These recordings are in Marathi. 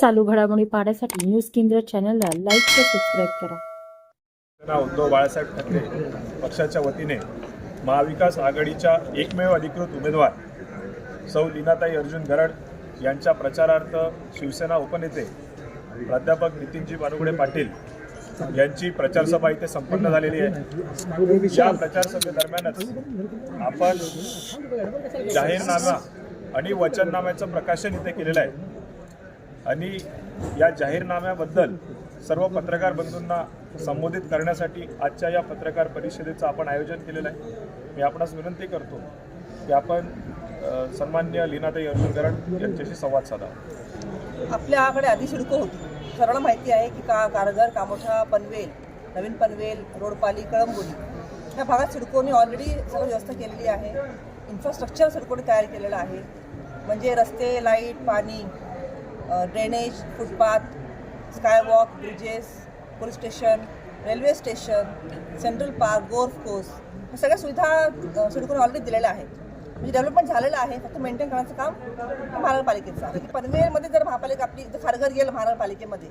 चालू घडामोडी पाहण्यासाठी न्यूज केंद्र चॅनलला लाईक व सबस्क्राईब करा. उद्धव बाळासाहेब ठाकरे पक्षाच्या वतीने महाविकास आघाडीच्या एकमेव अधिकृत उमेदवार सौ लीनाताई अर्जुन गरड यांच्या प्रचारार्थ शिवसेना उपनेते प्राध्यापक नितीनजी बानुगडे पाटील यांची प्रचारसभा इथे संपन्न झालेली आहे. या प्रचारसभेदरम्यानच आपण जाहीरनामा आणि वचननाम्याचं प्रकाशन इथे केलेलं आहे. आणि या जाहीरनाम्याबद्दल सर्व पत्रकार बंधूंना संबोधित करण्यासाठी आजच्या या पत्रकार परिषदेचं आपण आयोजन केलेलं आहे. मी आपणास विनंती करतो की आपण सन्मान्य लीनाताई अर्जुनकरण यांच्याशी संवाद साधा आपल्याकडे आधी शिडको होती. सरळ माहिती आहे की का कारगर कामोठा पनवेल नवीन पनवेल रोडपाली कळंबोली ह्या भागात सिडकोने ऑलरेडी सर्व व्यवस्था केलेली आहे. इन्फ्रास्ट्रक्चर सिडकोने तयार केलेलं आहे. म्हणजे रस्ते लाइट पाणी drainage footpath skywalk bridges police station railway station central park golf course ह्या सगळ्या सुविधा सिडकोने ऑलरेडी दिलेल्या आहेत. म्हणजे डेव्हलपमेंट झालेलं आहे फक्त मेंटेन करण्याचं काम महानगरपालिकेचं आहे. पनवेलमध्ये जर महापालिका आपली जर खारघर गेलं महानगरपालिकेमध्ये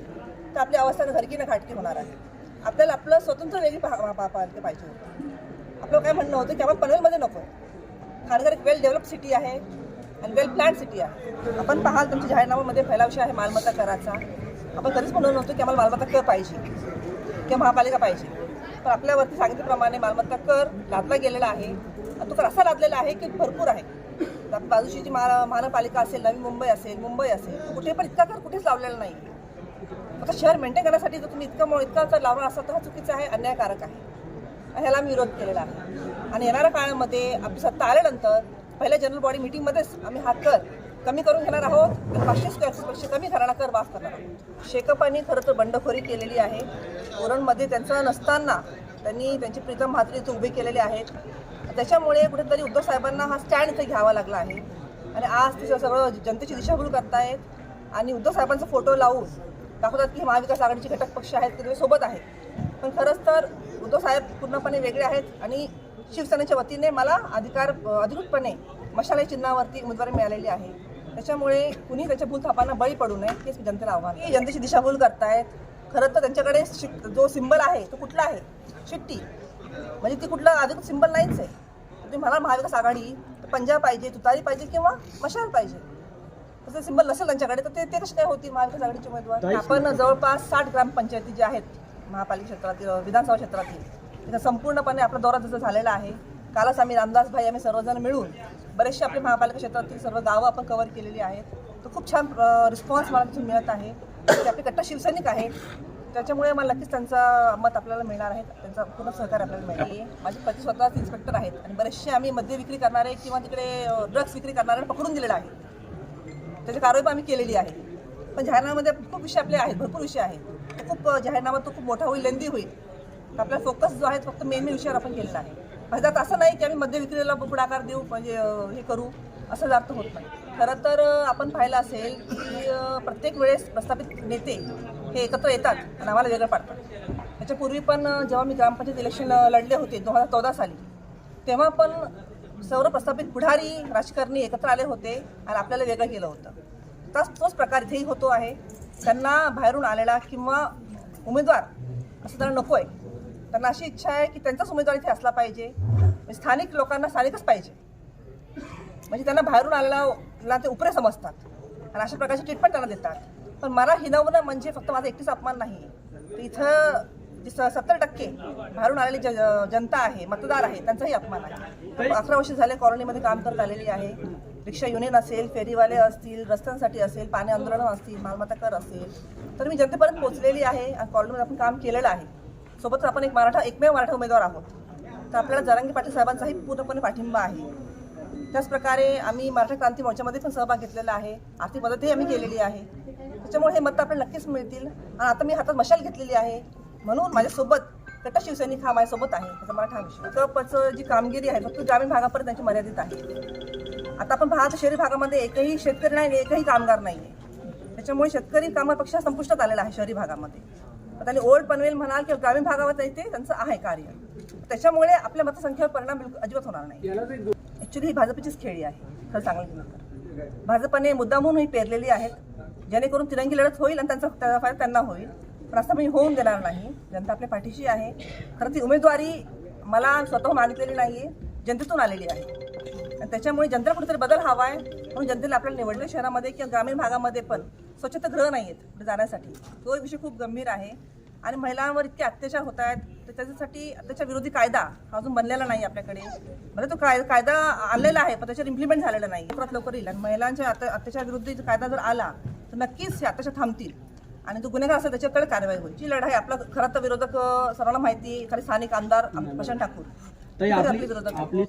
तर आपली अवस्था घरकी ना घाटकी होणार आहे. आपल्याला आपलं स्वतंत्र वेगळी महापालिका पाहिजे होती. आपलं काय म्हणणं होतं की आपण पनवेलमध्ये नको. खारघर एक वेल डेव्हलप सिटी आहे. आणि वेल प्लॅन सिटी आहे. आपण पाहाल तुमच्या जाहीरनाम्यामध्ये फैलावशी आहे मालमत्ता कराचा. आपण कधीच म्हणून नव्हतो की आम्हाला मालमत्ता कर पाहिजे. किंवा महापालिका पाहिजे. पण आपल्यावरती सांगितल्याप्रमाणे मालमत्ता कर लादला गेलेला आहे. आणि तो कर असा लादलेला आहे की भरपूर आहे. बाजूची जी महा महानगरपालिका असेल नवी मुंबई असेल मुंबई असेल कुठे पण इतका कर कुठेच लावलेला नाही. आता शहर मेंटेन करण्यासाठी जर तुम्ही इतकं इतका कर लावला असाल तर हा चुकीचा आहे अन्यायकारक आहे. ह्याला मी विरोध केलेला आहे. आणि येणाऱ्या काळामध्ये आपली सत्ता आल्यानंतर पहिल्या जनरल बॉडी मिटिंगमध्येच आम्ही हा कर कमी करून घेणार आहोत. तर पाचशे स्क्वेअर कमी घराणा कर माफ करणार आहोत. शेकपानी खरं तर बंडखोरी केलेली आहे. ओरणमध्ये त्यांचं नसताना त्यांनी त्यांची प्रीतम म्हात्रे इथे उभे केलेले आहेत. त्याच्यामुळे कुठेतरी उद्धव साहेबांना हा स्टँड इथे घ्यावा लागला आहे. आणि आज ते सगळं जनतेची दिशाभूल करतायत. आणि उद्धव साहेबांचा फोटो लावून दाखवतात की हे महाविकास आघाडीचे घटक पक्ष आहेत ते सोबत आहेत. पण खरंच तर उद्धव साहेब पूर्णपणे वेगळे आहेत. आणि शिवसेनेच्या वतीने मला अधिकार अधिकृतपणे मशाले चिन्हावरती उमेदवारी मिळालेली आहे. त्याच्यामुळे कुणी त्याच्या भूलथापांना बळी पडू नये हेच मी जनतेला आव्हान हे जनतेची दिशाभूल करतायत. खरं तर त्यांच्याकडे शिक- जो सिंबल आहे तो कुठला आहे? शिट्टी. म्हणजे ती कुठला अधिकृत सिंबल नाहीच आहे. तुम्ही मला महाविकास आघाडी तर पंजाब पाहिजे तुतारी पाहिजे किंवा मशाल पाहिजे? तसं सिंबल नसेल त्यांच्याकडे तर ते ते कसे काय होतील महाविकास आघाडीचे उमेदवार? आपण जवळपास साठ ग्रामपंचायती ज्या आहेत महापालिका क्षेत्रातील विधानसभा क्षेत्रातील तिथं संपूर्णपणे आपला दौरा तिथं झालेला आहे कालच आम्ही रामदास भाई आम्ही सर्वजण मिळून बरेचसे आपले महापालिका क्षेत्रातील सर्व गावं आपण कव्हर केलेली आहेत. तर खूप छान रिस्पॉन्स मला तिथून मिळत आहे. ते आपले कट्टा शिवसैनिक आहेत. त्याच्यामुळे मला नक्कीच त्यांचा मत आपल्याला मिळणार आहे. त्यांचा पूर्ण सहकार्य आपल्याला मिळणार आहे. माझे पती स्वतःच इन्स्पेक्टर आहेत. आणि बरेचसे आम्ही मद्य विक्री करणारे किंवा तिकडे ड्रग्स विक्री करणारे पकडून दिलेलं आहे त्याची कारवाई पण आम्ही केलेली आहे. पण जाहीरनाम्यामध्ये खूप विषय आपले आहेत. भरपूर विषय आहेत. खूप जाहीरनामा तो खूप मोठा होईल लेंदी होईल. तर आपला फोकस जो आहे फक्त मेन मेन विषयावर आपण केलेला आहे. माझ्यात असं नाही की आम्ही मद्य विक्रीला पुढाकार देऊ म्हणजे हे करू असं अर्थ होत नाही. खरं तर आपण पाहिलं असेल की प्रत्येक वेळेस प्रस्थापित नेते हे एकत्र येतात आणि आम्हाला वेगळं पाडतात. त्याच्यापूर्वी पण जेव्हा मी ग्रामपंचायत इलेक्शन लढले होते दोन हजार चौदा साली तेव्हा पण सर्व प्रस्थापित पुढारी राजकारणी एकत्र आले होते आणि आपल्याला वेगळं केलं होतं. तस तोच प्रकार इथेही होतो आहे. त्यांना बाहेरून आलेला किंवा उमेदवार असं त्यांना नको आहे त्यांना अशी इच्छा आहे की त्यांचाच उमेदवार इथे असला पाहिजे. म्हणजे स्थानिक लोकांना स्थानिकच पाहिजे. म्हणजे त्यांना बाहेरून आलेला ते उपरे समजतात. आणि अशा प्रकारची ट्रीटमेंट त्यांना देतात. पण मला हिनवणं म्हणजे फक्त माझा एकटीच अपमान नाही. तर इथं जी सत्तर टक्के बाहेरून आलेली जनता आहे मतदार आहे त्यांचाही अपमान आहे. अकरा वर्ष झाले कॉलनीमध्ये काम करत आलेली आहे. रिक्षा युनियन असेल फेरीवाले असतील रस्त्यांसाठी असेल पाणी आंदोलनं असतील मालमत्ता कर असेल. तर मी जनतेपर्यंत पोहोचलेली आहे आणि कॉलनीमध्ये आपण काम केलेलं आहे. सोबतच आपण एक मराठा एकमेव मराठा उमेदवार आहोत. तर आपल्याला जरांगी पाटील साहेबांचाही पूर्णपणे पाठिंबा आहे. त्याचप्रकारे आम्ही मराठा क्रांती मोर्चामध्ये पण सहभाग घेतलेला आहे. आर्थिक मदतही आम्ही केलेली आहे. त्याच्यामुळे हे मतं आपल्याला नक्कीच मिळतील. आणि आता मी हातात मशाल घेतलेली आहे. म्हणून माझ्यासोबत गट शिवसैनिक हा माझ्यासोबत आहे. त्याचा मला ठाम विषय. विकल्पाचं जी कामगिरी आहे फक्त ग्रामीण भागापर्यंत त्यांची मर्यादित आहे. आता आपण पाहतो शहरी भागामध्ये एकही शेतकरी नाही आणि एकही कामगार नाही आहे त्याच्यामुळे शेतकरी कामापेक्षा संपुष्टात आलेला आहे शहरी भागामध्ये. आता ओल्ड पनवेल म्हणाल किंवा ग्रामीण भागावर ते त्यांचं आहे कार्य. त्याच्यामुळे आपल्या मतसंख्येवर परिणाम बिलकुल अजिबात होणार नाही. ॲक्च्युली ही भाजपचीच खेळी आहे. खरं सांगायचं गेलं तर. भाजपने मुद्दामून ही पेरलेली आहेत. जेणेकरून तिरंगी लढत होईल आणि त्यांचा त्याचा फायदा त्यांना होईल. पण असं मी होऊन देणार नाही. जनता आपल्या पाठीशी आहे. खरं ती उमेदवारी मला स्वतः मागितलेली नाही आहे जनतेतून आलेली आहे. आणि त्याच्यामुळे जनतेला कुठेतरी बदल हवा आहे म्हणून जनतेला आपल्याला निवडलं शहरामध्ये किंवा ग्रामीण भागामध्ये पण स्वच्छतागृह नाही आहेत पुढे जाण्यासाठी. तो विषय खूप गंभीर आहे. आणि महिलांवर इतके अत्याचार होत आहेत तर त्याच्यासाठी अत्याचार विरोधी कायदा हा अजून बनलेला नाही आपल्याकडे. म्हणजे तो काय कायदा आणलेला आहे पण त्याच्यावर इम्प्लिमेंट झालेला नाही. लवकरात लवकर येईल. आणि महिलांच्या अत्या- अत्याचार विरुद्ध कायदा जर आला तर नक्कीच हे अत्याचार थांबतील. आणि जो गुन्हेगार असेल त्याच्याकडे कारवाई होईल. जी लढाई आपला खरं तर विरोधक सर्वांना माहिती खाली स्थानिक आमदार प्रशांत ठाकूर. विरोधक.